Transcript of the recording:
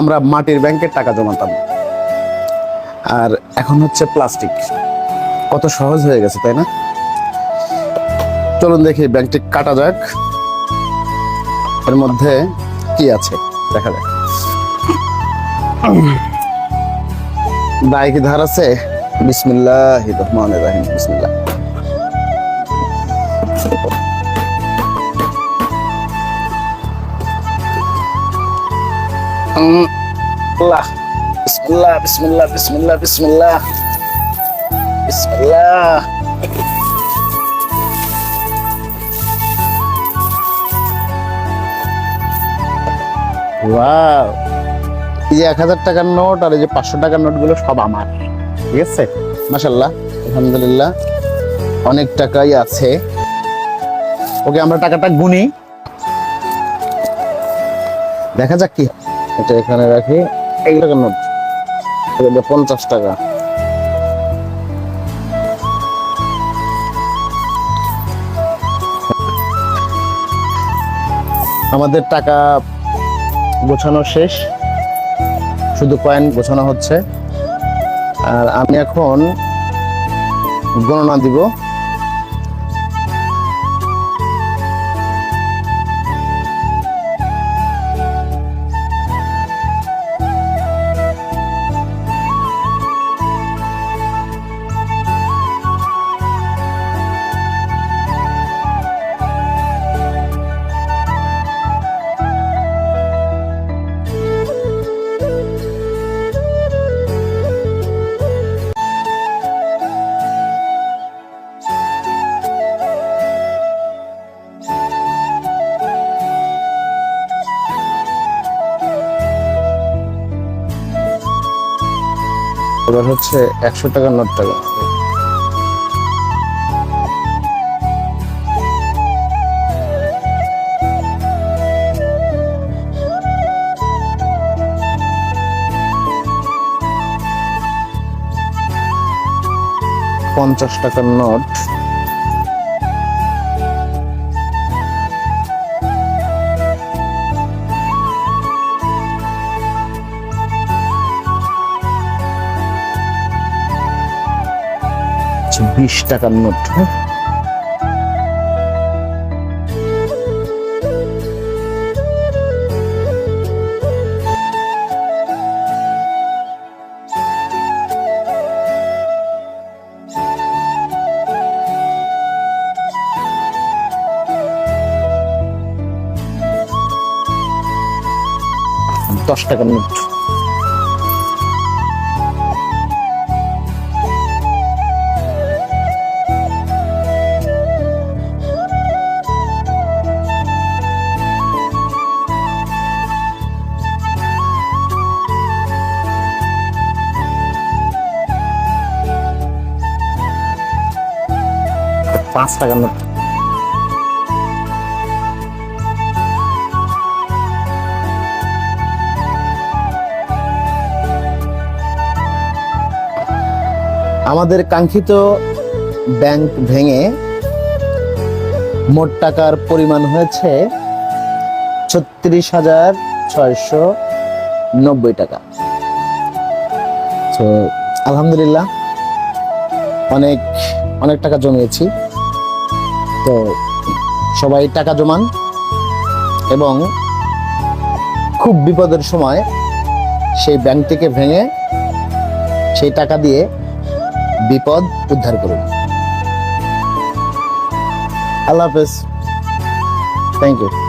আমরা মাটির ব্যাংকের টাকা জমাতাম। আর এখন হচ্ছে প্লাস্টিক কত সহজ হয়ে গেছে, তাই না? চলুন দেখি ব্যাংকটি কাটা যাক। এর মধ্যে কি আছে? দেখা যাক। দায় কি ধার আছে? বিসমিল্লাহ রহমান রাহিম, বিসমিল্লাহ। আল্লাহ বিসমিল্লাহ বিসমিল্লাহ বিসমিল্লাহ বিসমিল্লাহ বিসমিল্লাহ ওয়াও এই এক হাজার টাকার নোট আর এই যে পাঁচশো টাকার নোটগুলো সব আমার, ঠিক আছে? মাসাল্লাহ আলহামদুলিল্লাহ, অনেক টাকাই আছে। ওকে, আমরা টাকাটা গুনি। দেখা যাক কি এটা এখানে রাখি। এই টাকার নোট এটা পঞ্চাশ টাকা। আমাদের টাকা গোছানো শেষ। শুধু কয়েন গোছানো হচ্ছে। আর আমি এখন গণনা দিব। এবার হচ্ছে একশো টাকার নোট টাকা। পঞ্চাশ টাকার নোট। হচ্ছে বিশ টাকার নোট হ্যাঁ? দশ টাকার নোট। পাঁচ টাকার নোট আমাদের কাঙ্ক্ষিত ব্যাংক ভেঙে মোট টাকার পরিমাণ হয়েছে ছত্রিশ হাজার ছয়শো নব্বই টাকা। তো আলহামদুলিল্লাহ, অনেক অনেক টাকা জমিয়েছি। তো সবাই টাকা জমান এবং খুব বিপদের সময় সেই ব্যাংক থেকে ভেঙে সেই টাকা দিয়ে বিপদ উদ্ধার করুন। আল্লাহ হাফেজ। Thank you